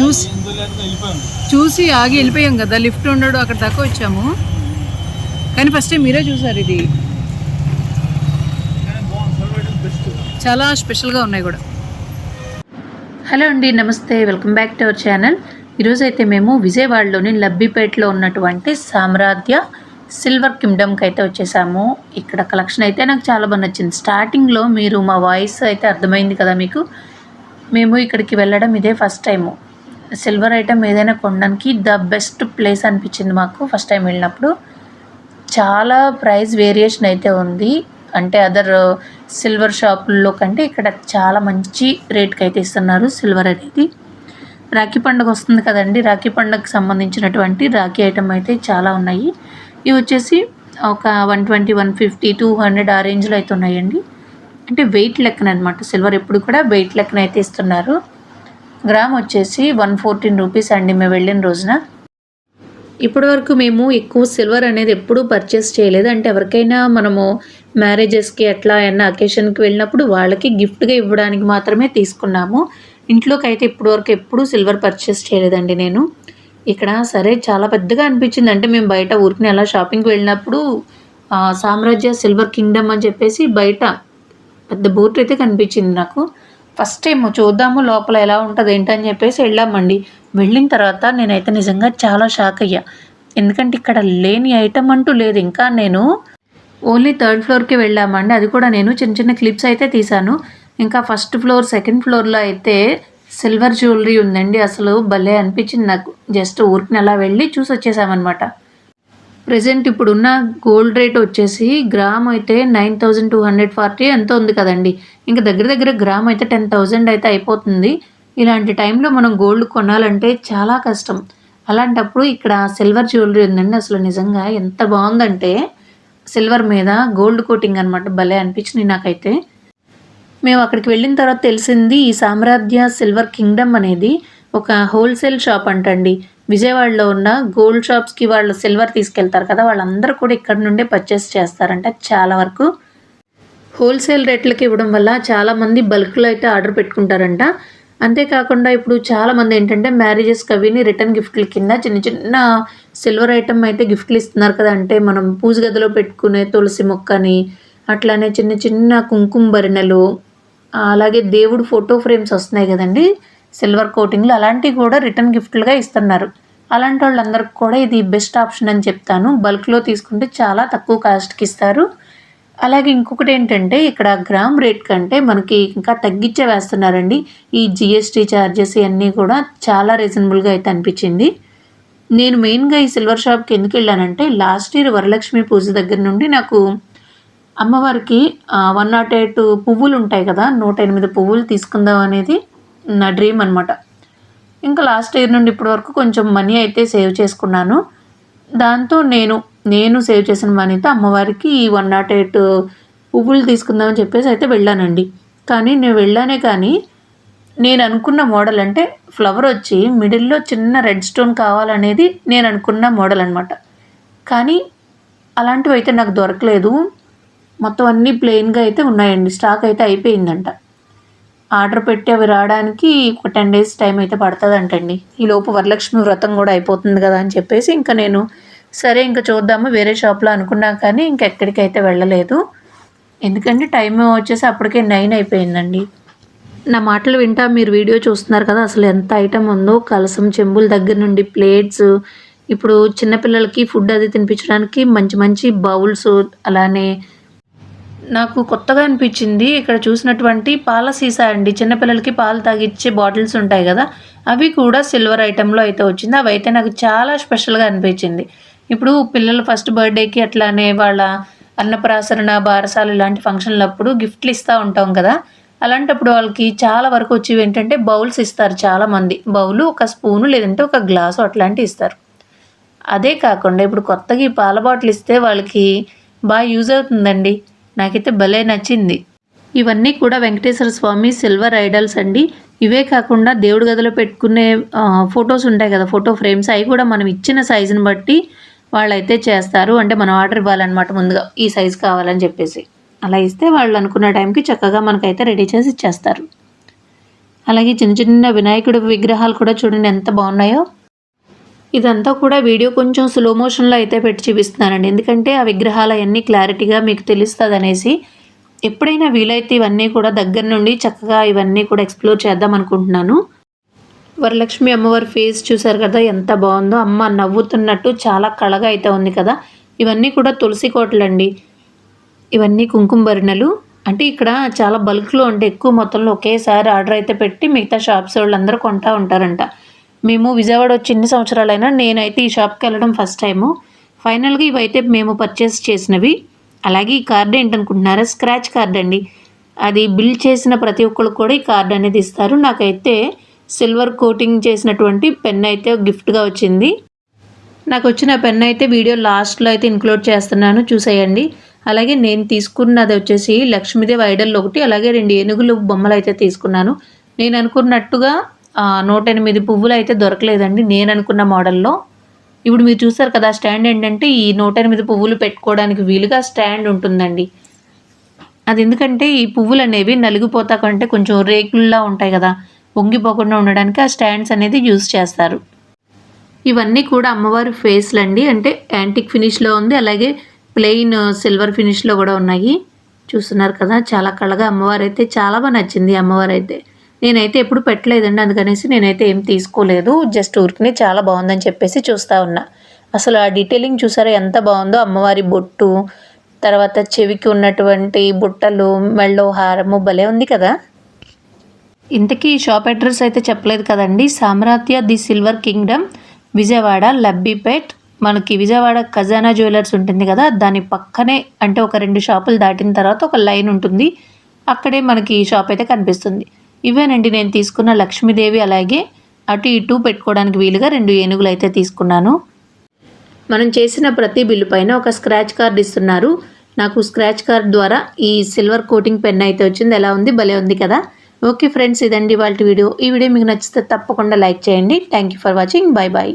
చూసి చూసి ఆగి వెళ్ళిపోయాం కదా లిఫ్ట్ ఉండడు అక్కడ దాకా వచ్చాము. కానీ ఫస్ట్ టైం మీరే చూసారు ఇది. చాలా స్పెషల్గా ఉన్నాయి కూడా. హలో అండి నమస్తే welcome back to our channel. ఈరోజు అయితే మేము విజయవాడలోని లబ్బిపేటలో ఉన్నటువంటి సామ్రాజ్య సిల్వర్ కింగ్డమ్కి అయితే వచ్చేసాము. ఇక్కడ కలెక్షన్ అయితే నాకు చాలా బాగా నచ్చింది. స్టార్టింగ్లో మీరు మా వాయిస్ అయితే అర్థమైంది కదా మీకు. మేము ఇక్కడికి వెళ్ళడం ఇదే ఫస్ట్ టైము సిల్వర్ ఐటమ్ ఏదైనా కొనడానికి ద బెస్ట్ ప్లేస్ అనిపించింది మాకు ఫస్ట్ టైం వెళ్ళినప్పుడు. చాలా ప్రైస్ వేరియేషన్ అయితే ఉంది. అంటే అదర్ సిల్వర్ షాపుల్లో కంటే ఇక్కడ చాలా మంచి రేట్కి అయితే ఇస్తున్నారు సిల్వర్ అనేది. రాఖీ పండుగ వస్తుంది కదండి. రాఖీ పండుగకి సంబంధించినటువంటి రాఖీ ఐటమ్ అయితే చాలా ఉన్నాయి. ఇవి వచ్చేసి ఒక one twenty one fifty two hundred ఆ రేంజ్లో అయితే ఉన్నాయండి. అంటే వెయిట్ లెక్కన అనమాట సిల్వర్ ఎప్పుడు కూడా వెయిట్ లెక్కన అయితే ఇస్తున్నారు. గ్రామ్ వచ్చేసి వన్ ఫోర్టీన్ రూపీస్ అండి మేము వెళ్ళిన రోజున. ఇప్పటి వరకు మేము ఎక్కువ సిల్వర్ అనేది ఎప్పుడూ పర్చేస్ చేయలేదు. అంటే ఎవరికైనా మనము మ్యారేజెస్కి అట్లా ఏమన్నా అకేషన్కి వెళ్ళినప్పుడు వాళ్ళకి గిఫ్ట్గా ఇవ్వడానికి మాత్రమే తీసుకున్నాము. ఇంట్లోకి అయితే ఇప్పటి వరకు ఎప్పుడూ సిల్వర్ పర్చేస్ చేయలేదండి నేను. ఇక్కడ సరే చాలా పెద్దగా అనిపించింది. అంటే మేము బయట ఊరికి అలా షాపింగ్కి వెళ్ళినప్పుడు సామ్రాజ్య సిల్వర్ కింగ్డమ్ అని చెప్పేసి బయట పెద్ద బోర్డు అయితే కనిపించింది నాకు. ఫస్ట్ టైం చూద్దాము లోపల ఎలా ఉంటుంది ఏంటని చెప్పేసి వెళ్ళామండి. వెళ్ళిన తర్వాత నేనైతే నిజంగా చాలా షాక్ అయ్యా. ఎందుకంటే ఇక్కడ లేని ఐటమ్ అంటూ లేదు. ఇంకా నేను ఓన్లీ థర్డ్ ఫ్లోర్కి వెళ్ళామండి. అది కూడా నేను చిన్న చిన్న క్లిప్స్ అయితే తీశాను. ఇంకా ఫస్ట్ ఫ్లోర్ సెకండ్ ఫ్లోర్లో అయితే సిల్వర్ జ్యువెలరీ ఉందండి. అసలు భలే అనిపించింది నాకు. జస్ట్ ఊరికి అలా వెళ్ళి చూసి వచ్చేసామన్నమాట ప్రజెంట్ ఇప్పుడున్న గోల్డ్ రేట్ వచ్చేసి గ్రామ్ అయితే nine thousand two hundred forty ఎంతో ఉంది కదండి. ఇంకా దగ్గర దగ్గర గ్రామ్ అయితే టెన్ థౌజండ్ అయితే అయిపోతుంది. ఇలాంటి టైంలో మనం గోల్డ్ కొనాలంటే చాలా కష్టం. అలాంటప్పుడు ఇక్కడ సిల్వర్ జ్యువెలరీ ఉందండి అసలు నిజంగా ఎంత బాగుందంటే సిల్వర్ మీద గోల్డ్ కోటింగ్ అనమాట భలే అనిపించింది నాకైతే. మేము అక్కడికి వెళ్ళిన తర్వాత తెలిసింది ఈ సామ్రాజ్య సిల్వర్ కింగ్డమ్ అనేది ఒక హోల్సేల్ షాప్ అంటండి. విజయవాడలో ఉన్న గోల్డ్ షాప్స్కి వాళ్ళు సిల్వర్ తీసుకెళ్తారు కదా వాళ్ళందరూ కూడా ఇక్కడ నుండే పర్చేస్ చేస్తారంట చాలా వరకు. హోల్సేల్ రేట్లకి ఇవ్వడం వల్ల చాలామంది బల్క్లో అయితే ఆర్డర్ పెట్టుకుంటారంట. అంతేకాకుండా ఇప్పుడు చాలామంది ఏంటంటే మ్యారేజెస్కి అవిని రిటర్న్ గిఫ్ట్ల కింద చిన్న చిన్న సిల్వర్ ఐటమ్ అయితే గిఫ్ట్లు ఇస్తున్నారు కదా అంటే మనం పూజ గదిలో పెట్టుకునే తులసి మొక్కని అట్లానే చిన్న చిన్న కుంకుమ భరిణెలు అలాగే దేవుడు ఫోటో ఫ్రేమ్స్ వస్తున్నాయి కదండి. సిల్వర్ కోటింగ్లు అలాంటివి కూడా రిటర్న్ గిఫ్ట్లుగా ఇస్తున్నారు. అలాంటి వాళ్ళందరికీ కూడా ఇది బెస్ట్ ఆప్షన్ అని చెప్తాను. బల్క్లో తీసుకుంటే చాలా తక్కువ కాస్ట్కి ఇస్తారు. అలాగే ఇంకొకటి ఏంటంటే ఇక్కడ గ్రామ్ రేట్ కంటే మనకి ఇంకా తగ్గించే వేస్తున్నారండి. ఈ జిఎస్టీ ఛార్జెస్ ఇవన్నీ కూడా చాలా రీజనబుల్గా అయితే అనిపించింది. నేను మెయిన్గా ఈ సిల్వర్ షాప్కి ఎందుకు వెళ్ళానంటే లాస్ట్ ఇయర్ వరలక్ష్మి పూజ దగ్గర నుండి నాకు అమ్మవారికి వన్ నాట్ ఎయిట్ పువ్వులు ఉంటాయి కదా నూట ఎనిమిది పువ్వులు తీసుకుందాం అనేది నా డ్రీమ్ అనమాట ఇంకా లాస్ట్ ఇయర్ నుండి ఇప్పటి వరకు కొంచెం మనీ అయితే సేవ్ చేసుకున్నాను. దాంతో నేను నేను సేవ్ చేసిన మనీతో అమ్మవారికి ఈ వన్ నాట్ ఎయిట్ పువ్వులు తీసుకుందామని చెప్పేసి అయితే వెళ్ళానండి. కానీ నేను వెళ్ళానే కానీ నేను అనుకున్న మోడల్ అంటే ఫ్లవర్ వచ్చి మిడిల్లో చిన్న రెడ్ స్టోన్ కావాలనేది నేను అనుకున్న మోడల్ అనమాట కానీ అలాంటివి అయితే నాకు దొరకలేదు. మొత్తం అన్నీ ప్లెయిన్గా అయితే ఉన్నాయండి. స్టాక్ అయితే అయిపోయిందంట. ఆర్డర్ పెట్టి అవి రావడానికి ఒక టెన్ డేస్ టైం అయితే పడుతుందంటండి. ఈ లోపు వరలక్ష్మి వ్రతం కూడా అయిపోతుంది కదా అని చెప్పేసి ఇంకా నేను సరే ఇంకా చూద్దాము వేరే షాప్లో అనుకున్నా కానీ ఇంకెక్కడికైతే వెళ్ళలేదు. ఎందుకంటే టైం వచ్చేసి అప్పటికే నైన్ అయిపోయిందండి. నా మాటలు వింటా మీరు వీడియో చూస్తున్నారు కదా అసలు ఎంత ఐటమ్ ఉందో కలసం చెంబుల దగ్గర నుండి ప్లేట్స్ ఇప్పుడు చిన్నపిల్లలకి ఫుడ్ అది తినిపించడానికి మంచి మంచి బౌల్స్ అలానే నాకు కొత్తగా అనిపించింది. ఇక్కడ చూసినటువంటి పాల సీసా అండి. చిన్నపిల్లలకి పాలు తాగిచ్చే బాటిల్స్ ఉంటాయి కదా అవి కూడా సిల్వర్ ఐటెంలో అయితే వచ్చింది. అవి అయితే నాకు చాలా స్పెషల్గా అనిపించింది. ఇప్పుడు పిల్లలు ఫస్ట్ బర్త్డేకి అట్లానే వాళ్ళ అన్నప్రాసరణ బారసాలు ఇలాంటి ఫంక్షన్లప్పుడు గిఫ్ట్లు ఇస్తూ ఉంటాం కదా అలాంటప్పుడు వాళ్ళకి చాలా వరకు వచ్చేవి ఏంటంటే బౌల్స్ ఇస్తారు చాలామంది. బౌలు ఒక స్పూను లేదంటే ఒక గ్లాసు అట్లాంటివి ఇస్తారు. అదే కాకుండా ఇప్పుడు కొత్తగా ఈ పాల బాటిల్ ఇస్తే వాళ్ళకి బాగా యూజ్ అవుతుందండి. నాకైతే భలే నచ్చింది. ఇవన్నీ కూడా వెంకటేశ్వర స్వామి సిల్వర్ ఐడల్స్ అండి. ఇవే కాకుండా దేవుడి గదిలో పెట్టుకునే ఫొటోస్ ఉంటాయి కదా ఫోటో ఫ్రేమ్స్ అవి కూడా మనం ఇచ్చిన సైజుని బట్టి వాళ్ళైతే చేస్తారు. అంటే మనం ఆర్డర్ ఇవ్వాలన్నమాట ముందుగా ఈ సైజు కావాలని చెప్పేసి. అలా ఇస్తే వాళ్ళు అనుకున్న టైంకి చక్కగా మనకైతే రెడీ చేసి ఇచ్చేస్తారు. అలాగే చిన్న చిన్న వినాయకుడి విగ్రహాలు కూడా చూడండి ఎంత బాగున్నాయో. ఇదంతా కూడా వీడియో కొంచెం స్లో మోషన్లో అయితే పెట్టి చూపిస్తున్నానండి. ఎందుకంటే ఆ విగ్రహాలు అవన్నీ క్లారిటీగా మీకు తెలుస్తుంది అనేసి ఎప్పుడైనా వీలైతే ఇవన్నీ కూడా దగ్గర నుండి చక్కగా ఇవన్నీ కూడా ఎక్స్ప్లోర్ చేద్దాం అనుకుంటున్నాను. వరలక్ష్మి అమ్మవారి ఫేస్ చూసారు కదా ఎంత బాగుందో. అమ్మ నవ్వుతున్నట్టు చాలా కళగా అయితే ఉంది కదా. ఇవన్నీ కూడా తులసి కోటలండి. ఇవన్నీ కుంకుమ భరిణలు అంటే ఇక్కడ చాలా బల్క్లో అంటే ఎక్కువ మొత్తంలో ఒకేసారి ఆర్డర్ అయితే పెట్టి మిగతా షాప్స్ వాళ్ళందరూ కొంటా ఉంటారంట. మేము విజయవాడ వచ్చి ఎన్ని సంవత్సరాలైనా నేనైతే ఈ షాప్కి వెళ్ళడం ఫస్ట్ టైము ఫైనల్గా ఇవైతే మేము పర్చేస్ చేసినవి. అలాగే ఈ కార్డు ఏంటనుకుంటున్నారా? స్క్రాచ్ కార్డ్ అండి. అది బిల్ చేసిన ప్రతి ఒక్కరు కూడా ఈ కార్డు అనేది ఇస్తారు. నాకైతే సిల్వర్ కోటింగ్ చేసినటువంటి పెన్ అయితే గిఫ్ట్గా వచ్చింది. నాకు వచ్చిన పెన్ అయితే వీడియో లాస్ట్లో అయితే ఇంక్లూడ్ చేస్తున్నాను. చూసేయండి. అలాగే నేను తీసుకున్నది వచ్చేసి లక్ష్మీదేవి ఐడల్ ఒకటి అలాగే రెండు ఏనుగులు బొమ్మలు అయితే తీసుకున్నాను. నేను అనుకున్నట్టుగా నూట ఎనిమిది పువ్వులు అయితే దొరకలేదండి నేను అనుకున్న మోడల్లో. ఇప్పుడు మీరు చూసారు కదా స్టాండ్ ఏంటంటే ఈ నూట ఎనిమిది పువ్వులు పెట్టుకోవడానికి వీలుగా స్టాండ్ ఉంటుందండి. అది ఎందుకంటే ఈ పువ్వులు అనేవి నలిగిపోతా కంటే కొంచెం రేకుల్లా ఉంటాయి కదా వంగిపోకుండా ఉండడానికి ఆ స్టాండ్స్ అనేది యూజ్ చేస్తారు. ఇవన్నీ కూడా అమ్మవారి ఫేస్లు అండి అంటే యాంటిక్ ఫినిష్లో ఉంది అలాగే ప్లెయిన్ సిల్వర్ ఫినిష్లో కూడా ఉన్నాయి. చూస్తున్నారు కదా చాలా కళగా అమ్మవారు అయితే చాలా బాగా నచ్చింది అమ్మవారు అయితే నేనైతే ఎప్పుడు పెట్టలేదండి. అందుకనేసి నేనైతే ఏం తీసుకోలేదు. జస్ట్ ఊరికి చాలా బాగుందని చెప్పేసి చూస్తూ ఉన్నా. అసలు ఆ డీటెయిలింగ్ చూసారా ఎంత బాగుందో? అమ్మవారి బొట్టు తర్వాత చెవికి ఉన్నటువంటి బుట్టలు మెళ్ళో హారము భలే ఉంది కదా? ఇంతకీ షాప్ అడ్రస్ అయితే చెప్పలేదు కదండి. సామ్రాత్య the silver kingdom Vijayawada Labbipet. మనకి విజయవాడ ఖజానా జ్యువెలర్స్ ఉంటుంది కదా? దాని పక్కనే అంటే ఒక రెండు షాపులు దాటిన తర్వాత ఒక లైన్ ఉంటుంది. అక్కడే మనకి ఈ షాప్ అయితే కనిపిస్తుంది. ఇవేనండి నేను తీసుకున్న లక్ష్మీదేవి అలాగే అటు ఇటు పెట్టుకోవడానికి వీలుగా రెండు ఏనుగులు అయితే తీసుకున్నాను. మనం చేసిన ప్రతి బిల్లు పైన ఒక స్క్రాచ్ కార్డ్ ఇస్తున్నారు. నాకు స్క్రాచ్ కార్డ్ ద్వారా ఈ సిల్వర్ కోటింగ్ పెన్ అయితే వచ్చింది. ఎలా ఉంది? భలే ఉంది కదా. ఓకే ఫ్రెండ్స్ ఇదండి వాళ్ళ వీడియో. ఈ వీడియో మీకు నచ్చితే తప్పకుండా లైక్ చేయండి. Thank you for watching. Bye bye